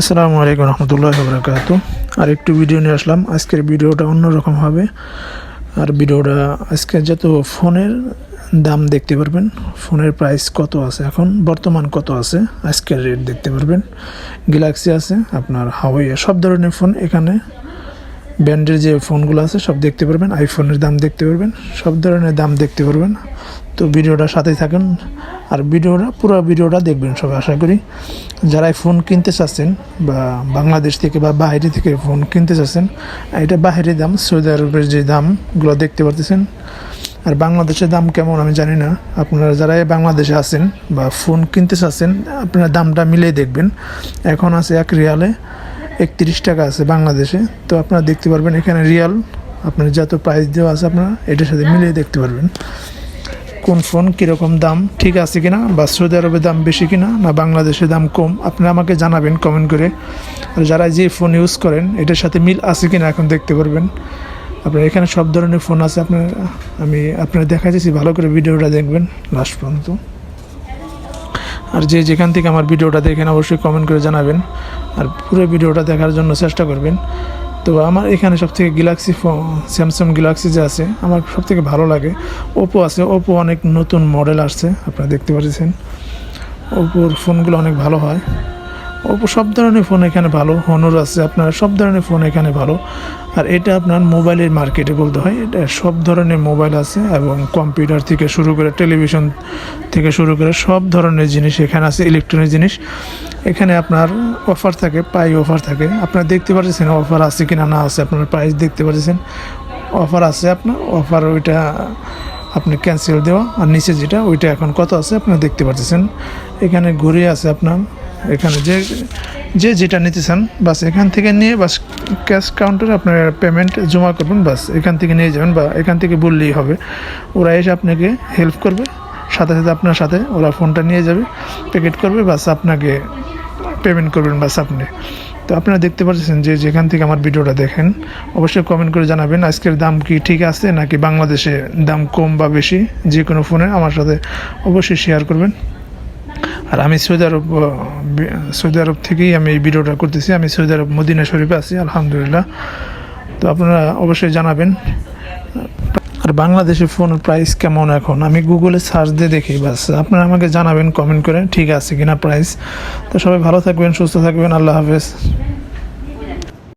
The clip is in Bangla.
আসসালামু আলাইকুম রহমতুল্লাহ বরকাত আর একটু ভিডিও নিয়ে আসলাম। আজকের ভিডিওটা অন্যরকম হবে। আর ভিডিওটা আজকে যত ফোনের দাম দেখতে পারবেন, ফোনের প্রাইস কত আছে এখন, বর্তমান কত আছে, আজকের রেট দেখতে পারবেন। গ্যালাক্সি আছে, আপনার হাওয়াই সব ধরনের ফোন এখানে ব্র্যান্ডের যে ফোনগুলো আছে, সব দেখতে পারবেন। আইফোনের দাম দেখতে পারবেন। সব ধরনের দাম দেখতে পারবেন। তো ভিডিওটা সাথেই থাকুন। আর ভিডিওটা, পুরো ভিডিওটা দেখবেন সব আশা করি। যারা ফোন কিনতে চাচ্ছেন বা বাংলাদেশ থেকে বা বাইরে থেকে ফোন কিনতে চাচ্ছেন, এটা বাইরের দাম, সৌদি আরবের যে দামগুলো দেখতে পারতেছেন। আর বাংলাদেশের দাম কেমন আমি জানি না। আপনারা যারা বাংলাদেশে আছেন বা ফোন কিনতে চাচ্ছেন, আপনারা দামটা মিলিয়ে দেখবেন। এখন আছে এক রিয়ালে একত্রিশ টাকা আছে বাংলাদেশে। তো আপনারা দেখতে পারবেন এখানে রিয়াল। আপনার যত প্রাইস দেওয়া আছে আপনারা এটার সাথে মিলিয়ে দেখতে পারবেন। কোন ফোন কীরকম দাম, ঠিক আছে কিনা বা সৌদি আরবের দাম বেশি কিনা না বাংলাদেশের দাম কম, আপনারা আমাকে জানাবেন কমেন্ট করে। আর যারা যে ফোন ইউজ করেন, এটার সাথে মিল আছে কিনা এখন দেখতে পারবেন। আপনার এখানে সব ধরনের ফোন আছে, আপনার, আমি আপনার দেখা যাচ্ছি ভালো করে ভিডিওটা দেখবেন লাস্ট পর্যন্ত। আর যে যেখান থেকে আমার ভিডিওটা দেখেন অবশ্যই কমেন্ট করে জানাবেন। আর পুরো ভিডিওটা দেখার জন্য চেষ্টা করবেন। তো আমার এখানে সব থেকে গ্যালাক্সি স্যামসাং গ্যালাক্সি যে আছে, আমার সব থেকে ভালো লাগে। ওপো আছে ওপো অনেক নতুন মডেল আসছে, আপনারা দেখতে পাচ্ছেন ওপোর ফোনগুলো অনেক ভালো হয়। সব ধরনের ফোন এখানে ভালো হনর আছে আপনার, সব ধরনের ফোন এখানে ভালো। আর এটা আপনার মোবাইলের মার্কেটে বলতে হয়, এটা সব ধরনের মোবাইল আছে এবং কম্পিউটার থেকে শুরু করে টেলিভিশন থেকে শুরু করে সব ধরনের জিনিস এখানে আছে ইলেকট্রনিক জিনিস। এখানে আপনার অফার থাকে পাই অফার থাকে। আপনারা দেখতে পাচ্ছেন অফার আছে কিনা না আছে, আপনার প্রাইস দেখতে পাচ্ছেন অফার আছে আপনার অফার ওইটা আপনি ক্যান্সেল দেওয়া। আর নিচে যেটা, ওইটা এখন কত আছে আপনারা দেখতে পাচ্ছেন এখানে ঘুরে আছে আপনার এখানে যে যে যেটা নিতে চান বাস এখান থেকে নিয়ে বাস ক্যাশ কাউন্টারে আপনার পেমেন্ট জমা করবেন, বাস এখান থেকে নিয়ে যাবেন বা এখান থেকে বললেই হবে। ওরা এসে আপনাকে হেল্প করবে, সাথে সাথে আপনার সাথে ওরা ফোনটা নিয়ে যাবে প্যাকেট করবে, বাস আপনাকে পেমেন্ট করবেন, বাস আপনি। তো আপনারা দেখতে পাচ্ছেন যে যেখান থেকে আমার ভিডিওটা দেখেন, অবশ্যই কমেন্ট করে জানাবেন, আজকের দাম কি ঠিক আছে নাকি বাংলাদেশে দাম কম বা বেশি, যে কোনো ফোনে আমার সাথে অবশ্যই শেয়ার করবেন। আর আমি সৌদি আরব সৌদি আরব থেকেই আমি এই ভিডিওটা করতেছি। আমি সৌদি আরব মদিনা শরীফে আছি, আলহামদুলিল্লাহ। তো আপনারা অবশ্যই জানাবেন, আর বাংলাদেশের ফোনের প্রাইস কেমন এখন? আমি গুগলে সার্চ দিয়ে দেখি, বাস। আপনারা আমাকে জানাবেন কমেন্ট করে, ঠিক আছে কিনা প্রাইস তো সবাই ভালো থাকবেন, সুস্থ থাকবেন, আল্লাহ হাফেজ।